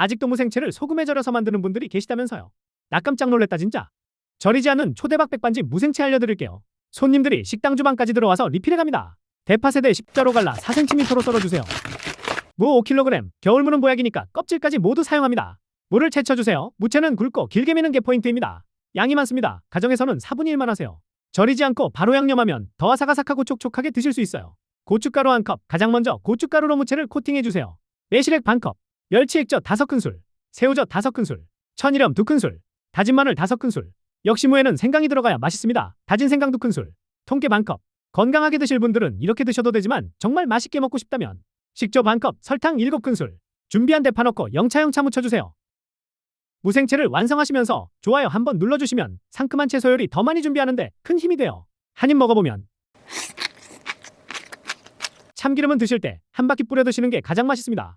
아직도 무생채를 소금에 절여서 만드는 분들이 계시다면서요. 나 깜짝 놀랬다 진짜. 절이지 않은 초대박 백반집 무생채 알려드릴게요. 손님들이 식당 주방까지 들어와서 리필해 갑니다. 대파세대 십자로 갈라 4cm로 썰어주세요. 무 5kg, 겨울무는 보약이니까 껍질까지 모두 사용합니다. 물을 채쳐주세요. 무채는 굵고 길게 미는 게 포인트입니다. 양이 많습니다. 가정에서는 4분의 1만 하세요. 절이지 않고 바로 양념하면 더 아삭아삭하고 촉촉하게 드실 수 있어요. 고춧가루 한 컵, 가장 먼저 고춧가루로 무채를 코팅해주세요. 매실액 반 컵, 멸치액젓 5큰술, 새우젓 5큰술, 천일염 2큰술, 다진 마늘 5큰술. 역시 무에는 생강이 들어가야 맛있습니다. 다진 생강 2큰술, 통깨 반 컵. 건강하게 드실 분들은 이렇게 드셔도 되지만 정말 맛있게 먹고 싶다면 식초 반 컵, 설탕 7큰술. 준비한 대파 넣고 영차영차 묻혀주세요. 무생채를 완성하시면서 좋아요 한번 눌러주시면 상큼한 채소 요리 더 많이 준비하는데 큰 힘이 돼요. 한 입 먹어보면 참기름은 드실 때 한 바퀴 뿌려 드시는 게 가장 맛있습니다.